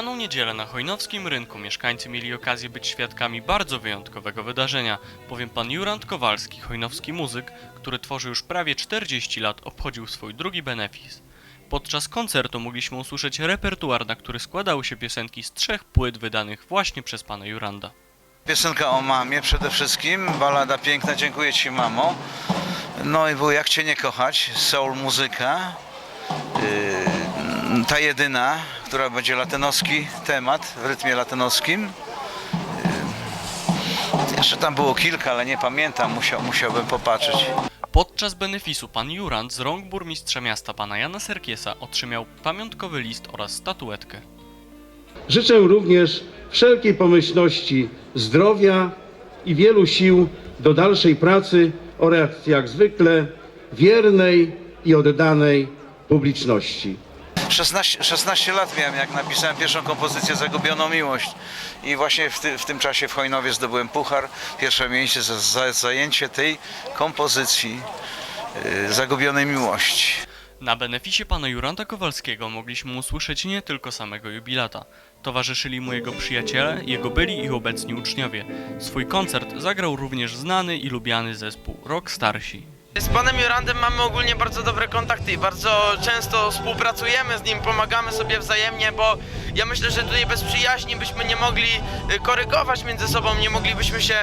niedzielę na Chojnowskim Rynku mieszkańcy mieli okazję być świadkami bardzo wyjątkowego wydarzenia, bowiem pan Jurand Kowalski, chojnowski muzyk, który tworzy już prawie 40 lat, obchodził swój drugi benefis. Podczas koncertu mogliśmy usłyszeć repertuar, na który składały się piosenki z trzech płyt wydanych właśnie przez pana Juranda. Piosenka o mamie przede wszystkim, balada piękna, dziękuję Ci mamo. No i było Jak Cię nie kochać, soul muzyka. Yy, ta jedyna, która będzie latynoski temat, w rytmie latynoskim. Yy, jeszcze tam było kilka, ale nie pamiętam, musiał, musiałbym popatrzeć. Podczas benefisu pan Jurand z rąk burmistrza miasta pana Jana Serkiesa otrzymał pamiątkowy list oraz statuetkę. Życzę również wszelkiej pomyślności, zdrowia i wielu sił do dalszej pracy oraz jak zwykle wiernej i oddanej publiczności. 16, 16 lat miałem, jak napisałem pierwszą kompozycję Zagubioną Miłość. I właśnie w, ty, w tym czasie w Chojnowie zdobyłem puchar. Pierwsze miejsce za, za zajęcie tej kompozycji yy, Zagubionej Miłości. Na beneficie pana Juranda Kowalskiego mogliśmy usłyszeć nie tylko samego jubilata. Towarzyszyli mu jego przyjaciele, jego byli i obecni uczniowie. Swój koncert zagrał również znany i lubiany zespół Rock Starsi. Z panem Jurandem mamy ogólnie bardzo dobre kontakty i bardzo często współpracujemy z nim, pomagamy sobie wzajemnie, bo ja myślę, że tutaj bez przyjaźni byśmy nie mogli y, korygować między sobą, nie moglibyśmy się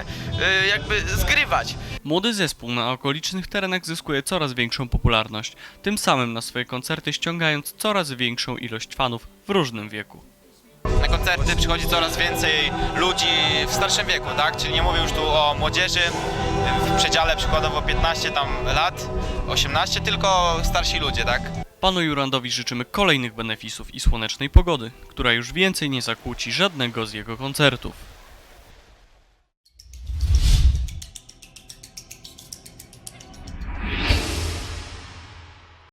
y, jakby zgrywać. Młody zespół na okolicznych terenach zyskuje coraz większą popularność, tym samym na swoje koncerty ściągając coraz większą ilość fanów w różnym wieku. Koncerty przychodzi coraz więcej ludzi w starszym wieku, tak? Czyli nie mówię już tu o młodzieży w przedziale przykładowo 15 tam lat, 18, tylko starsi ludzie, tak? Panu Jurandowi życzymy kolejnych benefisów i słonecznej pogody, która już więcej nie zakłóci żadnego z jego koncertów.